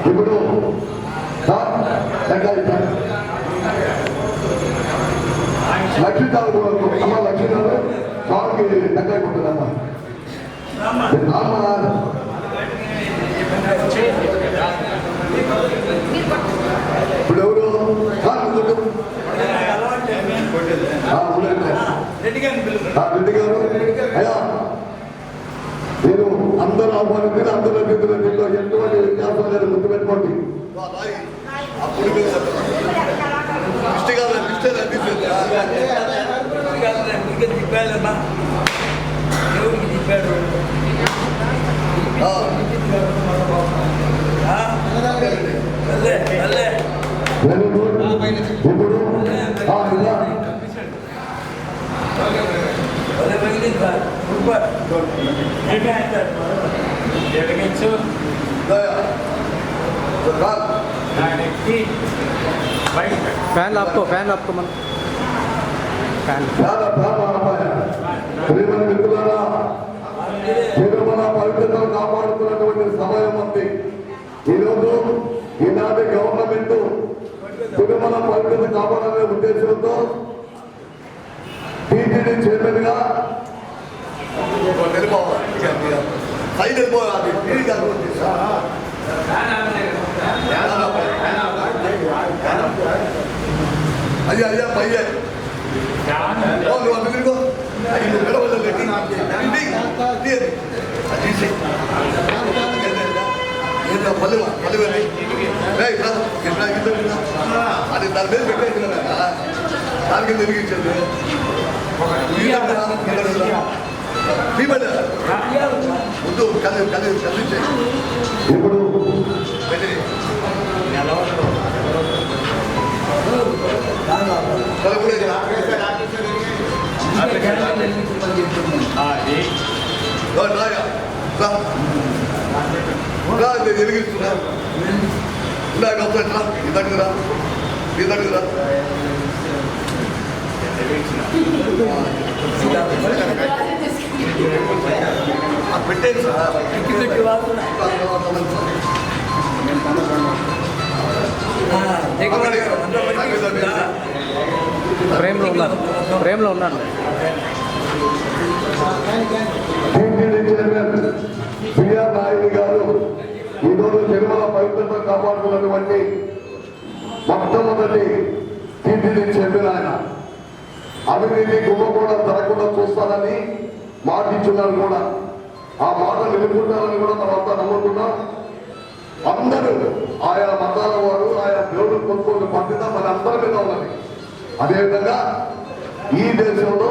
ఇప్పుడు సార్ దగ్గర సార్. లక్ష్మీ తాలూకు వరకు అమ్మ లక్ష్మీ గారు స్వామికి దగ్గర ఉంటుందమ్మా ఇప్పుడు ఎవరు? రెడ్డి గారు. అయ్యా అందరూ ఆహ్వానించిన అందరూ దీంట్లో ఎటువంటి వ్యత్యాసం లేదు గుర్తుపెట్టుకోండి. దయ. రా. ఫ్యాన్ ఆపుకో ఫ్యాన్ ఆపుకో మనం ఫ్యాన్ చాలా మిత్రులారా తిరుమల పవిత్రతను కాపాడుతున్నటువంటి సమయం ఉంది ఈరోజు ఈనాటి గవర్నమెంట్ తిరుమల పవిత్రత కాపాడాలనే ఉద్దేశంతో టీటీడీ చైర్మన్గా సైడ్ వెళ్ళిపోవాలి అయ్యా అయ్యా పయ్యే నువ్వు అటు తిరుగు అయ్యి నువ్వు పిలవలేదు ఏంటో పల్లె పల్లె అది దాని మీద పెట్టేసి దానికి తిరిగించండి ముందు కలి కలి కలిసే ఇప్పుడు వెలిగిస్తున్నా. ఇందాక రా ఇద్దరికి రా. ఇద్దరికి రా. ప్రేమలో సార్ ప్రేమలో ఉన్నారు. ఉన్నాను నాయుడు గారు ఈరోజు తిరుమల పవిత్రత కాపాడుతున్నటువంటి మొట్టమొదటి టీటీడీ చైర్మన్ ఆయన అవినీతి గుమ్మ కూడా జరగకుండా చూస్తానని మాట కూడా. ఆ మాట నిలుపుకుంటారని కూడా తర్వాత నమ్ముతున్నాం అందరూ ఆయా మతాల వారు ఆయా దేవుడు కొనుక్కోని పండిత మన అందరి మీద ఉన్నది. అదేవిధంగా ఈ దేశంలో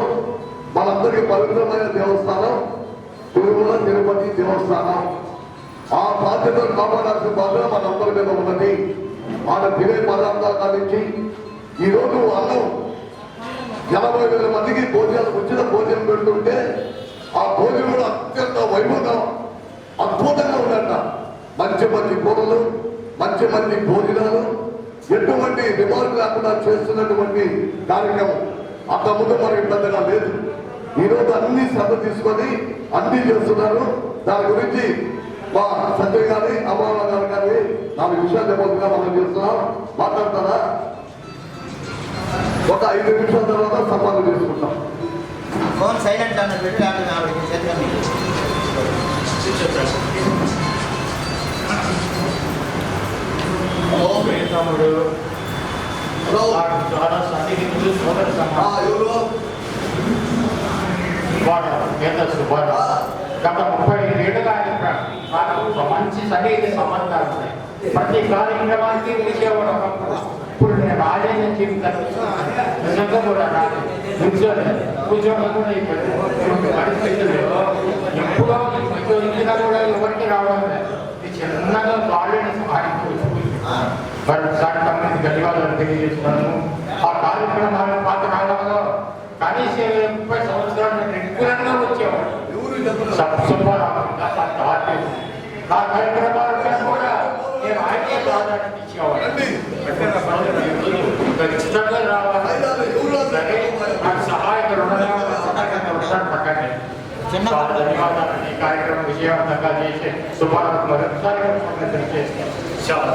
మనందరికీ పవిత్రమైన దేవస్థానం తిరుమల తిరుపతి దేవస్థానం. ఆ బాధ్యతను కాపాడాల్సిన బాధ్యత మనందరి మీద ఉన్నది. వాళ్ళ తినే పదార్థాల కానించి ఈరోజు వాళ్ళు ఎనభై వేల మందికి భోజనాలు ఉచిత భోజనం పెడుతుంటే ఆ భోజనం కూడా అత్యంత వైభవం అద్భుతంగా ఉందంట. మంచి మంచి కూరలు మంచి మంచి భోజనాలు ఎటువంటి రిమార్క్ లేకుండా చేస్తున్నటువంటి కార్యక్రమం. అంత ముందు మనకి పెద్దగా లేదు. ఈరోజు అన్ని శ్రద్ధ తీసుకొని అన్ని చేస్తున్నారు. దాని గురించి మా సంజయ్ గారి అమ్మారావు గారు కానీ నాలుగు విషయాలు చెప్పకుండా మనం చేస్తున్నాం. మాట్లాడతారా? ఒక ఐదు నిమిషాల తర్వాత సంపాదన చేసుకుంటాం. సైలెంట్ అన్న పెట్టి ఎవరు వాడు గత ముప్పై ఏళ్ళుగా ఆయన నాకు మంచి సన్నిహిత సంబంధాలు ఉన్నాయి ప్రతి కార్యక్రమానికి పిలిచేవాడు ఇప్పుడు నేను రాజేంద్ర జీవితాన్ని నిజంగా కూడా రాలేదు ఉద్యోగం ఉద్యోగం కూడా ఇప్పుడు పరిస్థితుల్లో ఎప్పుడో ఇప్పుడు ఇంకా కూడా ఎవరికి రావడం చిన్నగా కాలేజీ సహాయం బట్ సార్ తమ్ముడికి ధన్యవాదాలు తెలియజేస్తున్నాను ఎవరు చెప్పరు సుబ్బారావు ఆ కార్యక్రమాలపై కూడా నేను ఆయనే ప్రాధాన్యత ఇచ్చేవాడు ఖచ్చితంగా రావాలి నాకు సహాయకులు ఉండడం పక్కనే ధన్యవాదాలు ఈ కార్యక్రమం విజయవంతంగా చేసి సుమారు మరొకసారి. చాలా